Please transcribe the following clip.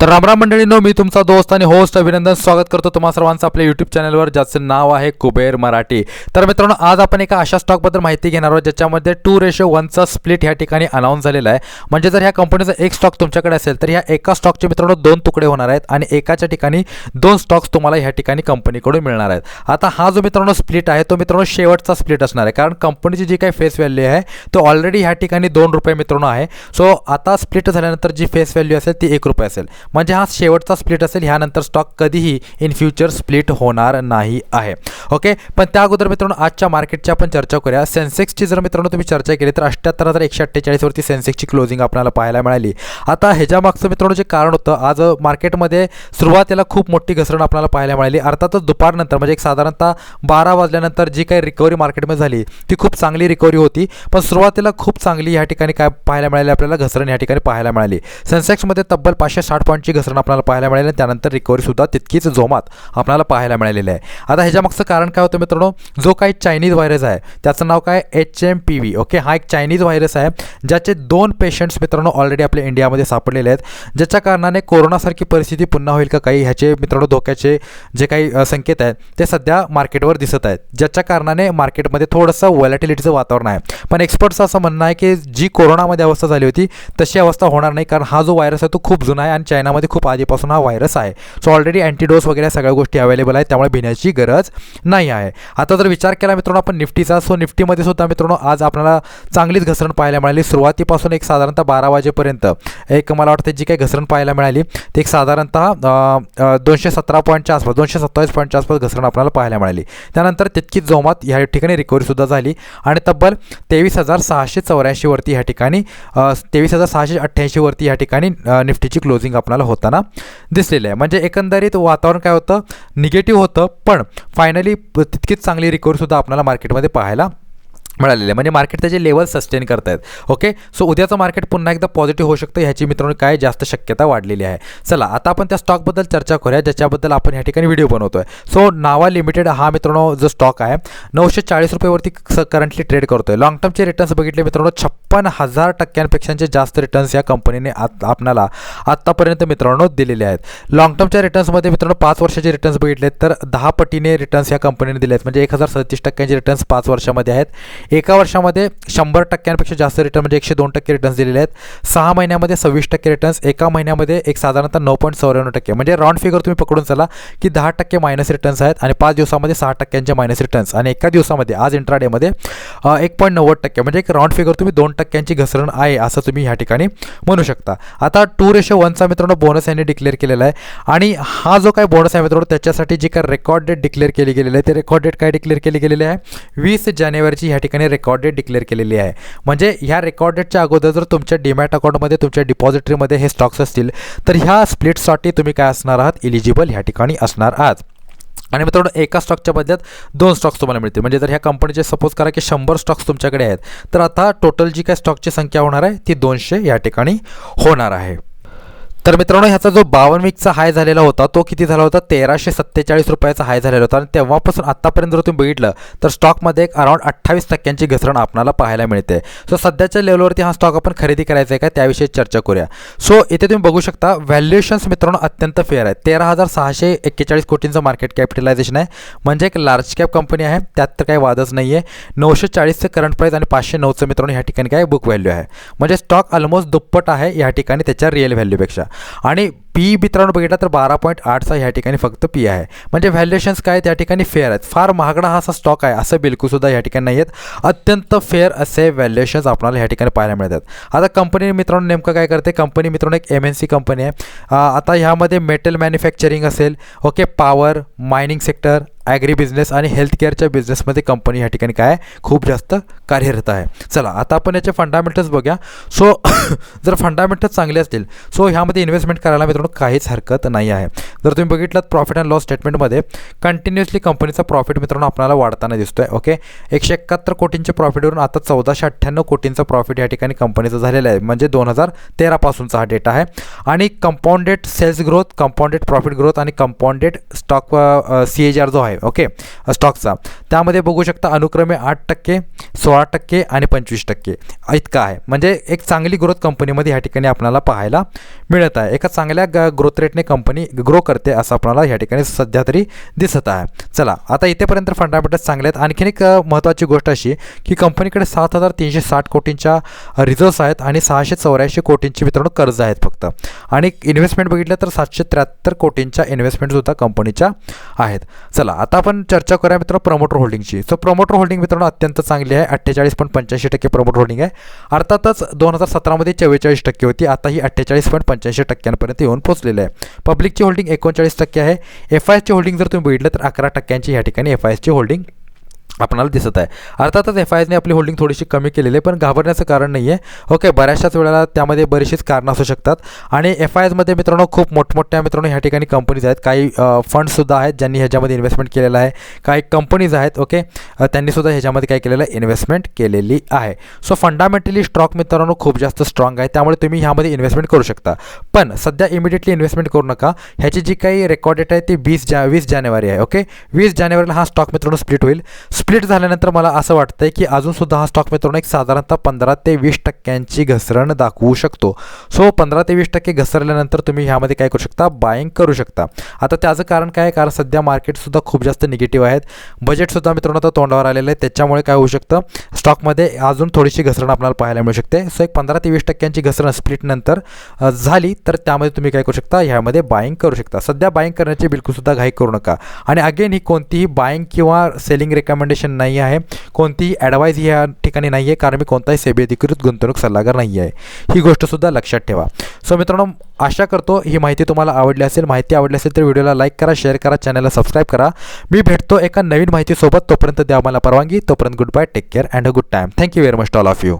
तर रामराम मंडळींनो मी तुमचा दोस्त आणि होस्ट अभिनंदन. स्वागत करतो तुम्हा सर्वांचं आपल्या यूट्यूब चॅनलवर ज्याचं नाव आहे कुबेर मराठी. तर मित्रांनो आज आपण एका अशा स्टॉकबद्दल माहिती घेणार आहोत ज्याच्यामध्ये टू रेशो वनचा स्प्लिट ह्या ठिकाणी अनाऊन्स झालेला आहे. म्हणजे जर ह्या कंपनीचा एक स्टॉक तुमच्याकडे असेल तर ह्या एका स्टॉकचे मित्रांनो दोन तुकडे होणार आहेत आणि एकाच्या ठिकाणी दोन स्टॉक्स तुम्हाला ह्या ठिकाणी कंपनीकडून मिळणार आहेत. आता हा जो मित्रांनो स्प्लिट आहे तो मित्रांनो शेवटचा स्प्लिट असणार आहे. कारण कंपनीची जी काही फेस व्हॅल्यू आहे तो ऑलरेडी ह्या ठिकाणी दोन रुपये मित्रांनो आहे. सो आता स्प्लिट झाल्यानंतर जी फेस व्हॅल्यू असेल ती एक रुपये असेल. म्हणजे हा शेवटचा स्प्लिट असेल ह्यानंतर स्टॉक कधीही इन फ्युचर स्प्लिट होणार नाही आहे. ओके पण त्या अगोदर मित्रांनो आजच्या मार्केटची आपण चर्चा करूया. सेन्सेक्सची जर मित्रांनो तुम्ही चर्चा केली तर अठ्ठ्याहत्तर हजार एकशे अठ्ठेचाळीसवरती सेन्सेक्सची क्लोजिंग आपल्याला पाहायला मिळाली. आता ह्याच्या मागचं मित्रांनो जे कारण होतं आज मार्केटमध्ये सुरुवातीला खूप मोठी घसरण आपल्याला पाहायला मिळाली. अर्थातच दुपारनंतर म्हणजे एक साधारणतः बारा वाजल्यानंतर जी काही रिकव्हरी मार्केटमध्ये झाली ती खूप चांगली रिकव्हरी होती. पण सुरुवातीला खूप चांगली ह्या ठिकाणी काय पाहायला मिळाली आपल्याला घसरण या ठिकाणी पाहायला मिळाली. सेन्सेक्समध्ये तब्बल पाचशे साठ पॉईंटची घसरण आपल्याला पाहायला मिळाली आणि त्यानंतर रिकव्हरीसुद्धा तितकीच जोमात आपल्याला पाहायला मिळालेली आहे. आता ह्याच्यामागचं कारण काय होतं मित्रांनो? जो काही चायनीज व्हायरस आहे त्याचं नाव काय? H M P V okay हा एक चायनीज व्हायरस आहे ज्याचे दोन पेशंट्स मित्रांनो ऑलरेडी आपल्या इंडियामध्ये सापडलेले आहेत ज्याच्या कारणाने कोरोनासारखी परिस्थिती पुन्हा होईल का काही ह्याचे मित्रांनो धोक्याचे जे काही संकेत आहेत ते सध्या मार्केटवर दिसत आहेत ज्याच्या कारणाने मार्केटमध्ये थोडंसं व्हॅलेटिलिटीचं वातावरण आहे. पण एक्सपर्टचं असं म्हणणं आहे की जी कोरोनामध्ये अवस्था झाली होती तशी अवस्था होणार नाही कारण हा जो व्हायरस आहे तो खूप जुना आहे आणि चायनामध्ये खूप आधीपासून हा व्हायरस आहे. सो ऑलरेडी अँटीडोस वगैरे सगळ्या गोष्टी अवेलेबल आहेत. त्यामुळे भिण्याची गरज नाही आहे. आता जर विचार केला मित्रांनो आपण निफ्टीचा. सो निफ्टीमध्ये सुद्धा मित्रांनो आज आपल्याला चांगलीच घसरण पाहायला मिळाली. सुरुवातीपासून एक साधारणतः बारा वाजेपर्यंत एक मला वाटतं जी काही घसरण पाहायला मिळाली ती एक साधारणतः दोनशे सतरा पॉईंटच्या आसपास दोनशे सत्तावीस पॉईंटच्या आसपास घसरण आपल्याला पाहायला मिळाली. त्यानंतर तितकीच जोमात ह्या ठिकाणी रिकव्हरीसुद्धा झाली. आणि तब्बल तेवीस हजार सहाशे चौऱ्याऐंशीवरती ह्या ठिकाणी तेवीस हजार सहाशे अठ्ठ्याऐंशीवरती ह्या ठिकाणी निफ्टीची क्लोजिंग आपण आपल्याला होताना दिसलेलं आहे. म्हणजे एकंदरीत वातावरण काय होतं? निगेटिव्ह होतं पण फायनली तितकीच चांगली रिकवरीसुद्धा आपल्याला मार्केटमध्ये पाहायला मिळालेले आहे. म्हणजे मार्केट त्याचे लेवल सस्टेन करतायत. ओके सो उद्याचं मार्केट पुन्हा एकदा पॉझिटिव्ह होऊ शकतं. ह्याची मित्रांनो काय जास्त शक्यता वाढलेली आहे. चला आता आपण त्या स्टॉकबद्दल चर्चा करूया ज्याच्याबद्दल आपण ह्या ठिकाणी व्हिडिओ बनवतोय. सो नावा लिमिटेड हा मित्रांनो जो स्टॉक आहे नऊशे चाळीस रुपयेवरती करंटली ट्रेड करतोय. लॉंग टर्मचे रिटर्न्स बघितले मित्रांनो छप्पन हजार टक्क्यांपेक्षाचे जास्त रिटर्न्स या कंपनीने आत आपणाला आत्तापर्यंत मित्रांनो दिलेले आहेत. लॉंग टर्मच्या रिटर्न्समध्ये मित्रांनो पाच वर्षाचे रिटर्न्स बघितले तर दहा पटीने रिटर्न्स या कंपनीने दिले आहेत म्हणजे एक हजार सदतीस टक्क्यांचे रिटर्न्स पाच वर्षामध्ये आहेत. एका वर्षामध्ये शंभर टक्क्यांपेक्षा जास्त रिटर्न म्हणजे एकशे दोन टक्के रिटर्न्स दिलेले आहेत. सहा महिन्यामध्ये सव्वीस टक्के रिटर्न्स एका महिन्यामध्ये एक साधारणतः नऊ पॉईंट चौऱ्याण्णव टक्के. म्हणजे राऊंड फिगर तुम्ही पकडून चला की दहा टक्के मायनस रिटर्न्स आहेत आणि पाच दिवसामध्ये सहा टक्क्यांचे मायनस रिटर्न्स आणि एका दिवसामध्ये आज इंट्राडेमध्ये एक पॉईंट नव्वद टक्के. म्हणजे एक राऊंड फिगर तुम्ही दोन टक्क्यांची घसरण आहे असं तुम्ही ह्या ठिकाणी म्हणू शकता. आता टू रेशो वनचा मित्रांनो बोनस यांनी डिक्लेअर केलेला आहे. आणि हा जो काय बोनस आहे मित्रांनो त्याच्यासाठी जी काय रेकॉर्ड डेट डिक्लेअर केली गेलेली आहे ते रेकॉर्ड डेट काय डिक्लेअर केली गेलेली आहे? वीस जानेवारीची ह्या ठिकाणी रेकॉर्ड डेट डिक्लेअर केलेली आहे. म्हणजे ह्या रेकॉर्ड डेटच्या अगोदर जर तुमच्या डीमॅट अकाउंटमध्ये तुमच्या डिपॉझिटरीमध्ये हे स्टॉक्स असतील तर ह्या स्प्लिटसाठी तुम्ही काय असणार आहात? इलिजिबल ह्या ठिकाणी असणार आहात. आणि मित्रांनो एका स्टॉकच्या बदल्यात दोन स्टॉक्स तुम्हाला मिळतील. म्हणजे जर ह्या कंपनीचे सपोज करा की शंभर स्टॉक्स तुमच्याकडे आहेत तर आता टोटल जी काय स्टॉकची संख्या होणार आहे ती दोनशे या ठिकाणी होणार आहे. तर मित्रांनो ह्याचा जो बावन वीकचा हाय झालेला होता तो किती झाला होता? तेराशे सत्तेचाळीस रुपयाचा हाय झालेला होता. आणि तेव्हापासून आत्तापर्यंत जर तुम्ही बघितलं तर स्टॉकमध्ये एक अराउंड अठ्ठावीस टक्क्यांची घसरण आपल्याला पाहायला मिळते. सो सध्याच्या लेवलवरती हा स्टॉक आपण खरेदी करायचा आहे का? त्याविषयी चर्चा करूया. सो इथे तुम्ही बघू शकता व्हॅल्युएशन्स मित्रांनो अत्यंत फेअर आहे तेरा हजार सहाशे एक्केचाळीस कोटींचं मार्केट कॅपिटलायझेशन आहे. म्हणजे एक लार्ज कॅप कंपनी आहे. त्यात तर काही वादच नाही आहे नऊशे चाळीसचं करंट प्राईस आणि पाचशे नऊचं मित्रांनो ह्या ठिकाणी काय बुक व्हॅल्यू आहे? म्हणजे स्टॉक ऑलमोस्ट दुप्पट आहे या ठिकाणी त्याच्या रिअल व्हॅल्यूपेक्षा आणि पी मित्रांनो बघितला तर बारा पॉईंट आठचा ह्या ठिकाणी फक्त पी आहे. म्हणजे व्हॅल्युएशन्स काय त्या ठिकाणी फेअर आहेत. फार महागडा हा असा स्टॉक आहे. असं बिलकुलसुद्धा या ठिकाणी नाही आहेत अत्यंत फेअर असे व्हॅल्युएशन्स आपल्याला ह्या ठिकाणी पाहायला मिळतात. आता कंपनी मित्रांनो नेमकं काय करते? कंपनी मित्रांनो एक एम एन सी कंपनी आहे. आता ह्यामध्ये मेटल मॅन्युफॅक्चरिंग असेल. Okay power mining sector agri business आणि हेल्थकेअरच्या बिझनेसमध्ये कंपनी ह्या ठिकाणी काय खूप जास्त कार्यरत आहे. चला आता आपण याचे फंडामेंटल्स बघूया. सो जर फंडामेंटल्स चांगले असतील सो ह्यामध्ये इन्व्हेस्टमेंट करायला मित्रांनो काहीच हरकत नाही आहे. जर तुम्ही बघितलात प्रॉफिट अँड लॉस स्टेटमेंटमध्ये कंटिन्युअसली कंपनीचा प्रॉफिट मित्रांनो आपल्याला वाढताना दिसतो आहे ओके एकशे एकाहत्तर कोटींच्या प्रॉफिटवरून आता चौदाशे अठ्ठ्याण्णव कोटींचा प्रॉफिट या ठिकाणी कंपनीचा झालेला आहे. म्हणजे दोन हजार तेरापासूनचा हा डेटा आहे. आणि compounded sales growth compounded profit growth आणि compounded stock C H R जो आहे आहे. ओके स्टॉकचा त्यामध्ये बघू शकता अनुक्रमे आठ टक्के सोळा टक्के आणि पंचवीस टक्के इतका आहे. म्हणजे एक चांगली ग्रोथ कंपनीमध्ये ह्या ठिकाणी आपल्याला पाहायला मिळत आहे. एका चांगल्या ग ग्रोथ रेटने कंपनी ग्रो करते असं आपल्याला ह्या ठिकाणी सध्या तरी दिसत आहे. चला आता इथेपर्यंत फंडामेंटल्स चांगले आहेत. आणखीन एक महत्त्वाची गोष्ट अशी की कंपनीकडे सात हजार तीनशे साठ कोटींच्या रिझर्व्स आहेत आणि सहाशे चौऱ्याऐंशी कोटींची मित्रांनो कर्ज आहेत फक्त. आणि इन्व्हेस्टमेंट बघितलं तर सातशे त्र्याहत्तर कोटींच्या इन्व्हेस्टमेंटसुद्धा कंपनीच्या आहेत. चला आता आपण चर्चा करूया मित्रांनो प्रमोटर होल्डिंगची सो प्रमोटर होल्डिंग मित्रांनो अत्यंत चांगली आहे. अठ्ठेचाळीस पॉईंट पंच्याऐंशी टक्के प्रमोटर होल्डिंग आहे. अर्थातच दोन हजार सतरामध्ये चव्वेचाळीस टक्के होती. आता ही अठ्ठेचाळीस पॉईंट पंच्याऐंशी टक्क्यांपर्यंत येऊन पोहोचलेली आहे. पब्लिकची होल्डिंग एकोणचाळीस टक्के आहे. एफ आय एसची होल्डिंग जर तुम्ही बघितलं तर अकरा टक्क्यांची या ठिकाणी एफ आय एसची होल्डिंग आपणाला दिसत आहे. अर्थातच एफ आय एसने आपली होल्डिंग थोडीशी कमी केलेली आहे पण घाबरण्याचं कारण नाही आहे ओके बऱ्याचशाच वेळेला त्यामध्ये बरीचशीच कारणं असू शकतात. आणि एफ आय एसमध्ये मित्रांनो खूप मोठमोठ्या मित्रांनो ह्या ठिकाणी कंपनीज आहेत. काही फंड्ससुद्धा आहेत ज्यांनी ह्याच्यामध्ये इन्व्हेस्टमेंट केलेलं आहे. काही कंपनीज आहेत ओके त्यांनीसुद्धा ह्याच्यामध्ये काय केलेलं आहे? इन्व्हेस्टमेंट केलेली आहे. सो फंडामेंटली स्टॉक मित्रांनो खूप जास्त स्ट्रॉंग आहे. त्यामुळे तुम्ही ह्यामध्ये इन्व्हेस्टमेंट करू शकता. पण सध्या इमिडिएटली इन्व्हेस्टमेंट करू नका. ह्याची जी काही रेकॉर्डेट आहे ती वीस जा वीस जानेवारी आहे ओके वीस जानेवारीला हा स्टॉक मित्रांनो स्प्लिट होईल. स्प्लिट झाल्यानंतर मला असं वाटतंय की अजूनसुद्धा हा स्टॉक मित्रांनो एक साधारणतः पंधरा ते वीस टक्क्यांची घसरण दाखवू शकतो. सो पंधरा ते वीस टक्के घसरल्यानंतर तुम्ही ह्यामध्ये काय करू शकता? बाईंग करू शकता. आता त्याचं कारण काय आहे? कारण सध्या मार्केटसुद्धा खूप जास्त निगेटिव्ह आहेत. बजेटसुद्धा मित्रांनो आता तोंडावर आलेलं आहे. त्याच्यामुळे काय होऊ शकतं? स्टॉकमध्ये अजून थोडीशी घसरण आपल्याला पाहायला मिळू शकते. सो एक पंधरा ते वीस टक्क्यांची घसरण स्प्लिटनंतर झाली तर त्यामध्ये तुम्ही काय करू शकता? ह्यामध्ये बाईंग करू शकता. सध्या बाईंग करण्याची बिलकुलसुद्धा घाई करू नका. आणि अगेन ही कोणतीही बाईंग किंवा सेलिंग रिकमेंडेशन नाही आहे. कोणतीही ॲडवाईज या ठिकाणी नाही आहे. कारण मी कोणताही सेबी अधिकृत गुंतवणूक सल्लागार नाही आहे. ही गोष्टसुद्धा लक्षात ठेवा. सो मित्रांनो आशा करतो ही माहिती तुम्हाला आवडली असेल. माहिती आवडली असेल तर व्हिडिओला लाईक करा शेअर करा चॅनलला सबस्क्राईब करा. मी भेटतो एका नवीन माहितीसोबत. तोपर्यंत द्या मला परवानगी. तोपर्यंत good bye take care and a good time thank you very much all of you